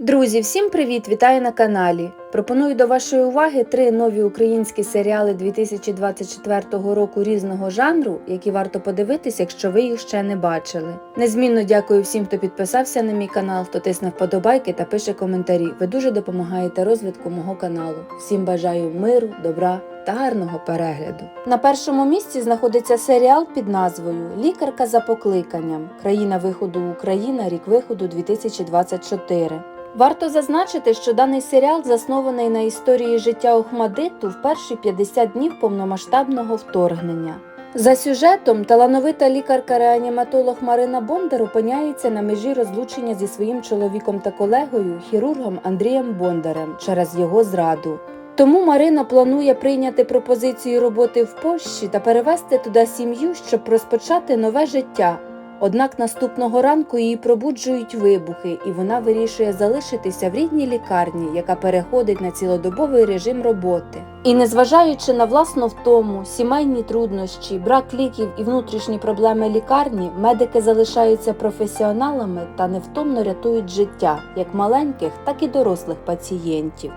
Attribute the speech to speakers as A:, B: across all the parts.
A: Друзі, всім привіт! Вітаю на каналі. Пропоную до вашої уваги три нові українські серіали 2024 року різного жанру, які варто подивитись, якщо ви їх ще не бачили. Незмінно дякую всім, хто підписався на мій канал, хто тисне вподобайки та пише коментарі. Ви дуже допомагаєте розвитку мого каналу. Всім бажаю миру, добра та гарного перегляду. На першому місці знаходиться серіал під назвою Лікарка за покликанням. Країна виходу Україна, рік виходу 2024. Варто зазначити, що даний серіал заснований на історії життя Охмадиту в перші 50 днів повномасштабного вторгнення. За сюжетом талановита лікарка-реаніматолог Марина Бондар опиняється на межі розлучення зі своїм чоловіком та колегою, хірургом Андрієм Бондарем через його зраду. Тому Марина планує прийняти пропозицію роботи в Польщі та перевезти туди сім'ю, щоб розпочати нове життя. Однак наступного ранку її пробуджують вибухи, і вона вирішує залишитися в рідній лікарні, яка переходить на цілодобовий режим роботи. І незважаючи на власну втому, сімейні труднощі, брак ліків і внутрішні проблеми лікарні, медики залишаються професіоналами та невтомно рятують життя як маленьких, так і дорослих пацієнтів.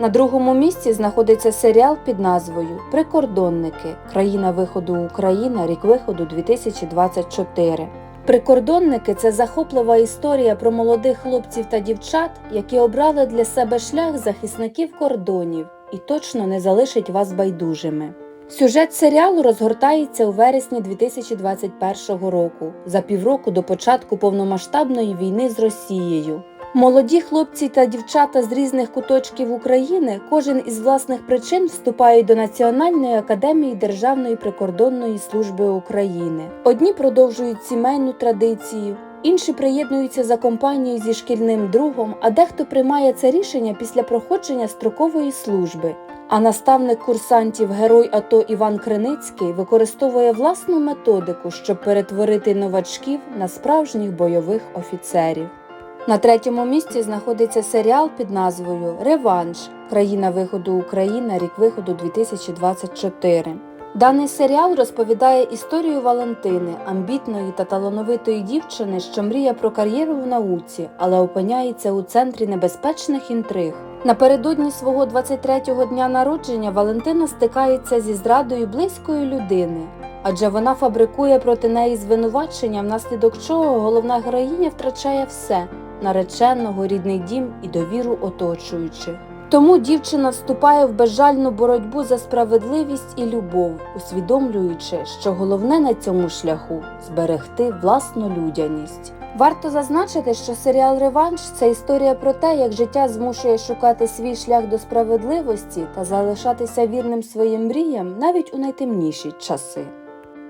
A: На другому місці знаходиться серіал під назвою Прикордонники. Країна виходу Україна, рік виходу 2024. Прикордонники це захоплива історія про молодих хлопців та дівчат, які обрали для себе шлях захисників кордонів і точно не залишить вас байдужими. Сюжет серіалу розгортається у вересні 2021 року, за півроку до початку повномасштабної війни з Росією. Молоді хлопці та дівчата з різних куточків України кожен із власних причин вступають до Національної академії Державної прикордонної служби України. Одні продовжують сімейну традицію, інші приєднуються за компанією зі шкільним другом, а дехто приймає це рішення після проходження строкової служби. А наставник курсантів герой АТО Іван Криницький використовує власну методику, щоб перетворити новачків на справжніх бойових офіцерів. На третьому місці знаходиться серіал під назвою Реванш. Країна виходу Україна, рік виходу 2024. Даний серіал розповідає історію Валентини, амбітної та талановитої дівчини, що мріє про кар'єру в науці, але опиняється у центрі небезпечних інтриг. Напередодні свого 23-го дня народження Валентина стикається зі зрадою близької людини, адже вона фабрикує проти неї звинувачення, внаслідок чого головна героїня втрачає все нареченого, рідний дім і довіру оточуючих. Тому дівчина вступає в безжальну боротьбу за справедливість і любов, усвідомлюючи, що головне на цьому шляху зберегти власну людяність. Варто зазначити, що серіал Реванш це історія про те, як життя змушує шукати свій шлях до справедливості та залишатися вірним своїм мріям навіть у найтемніші часи.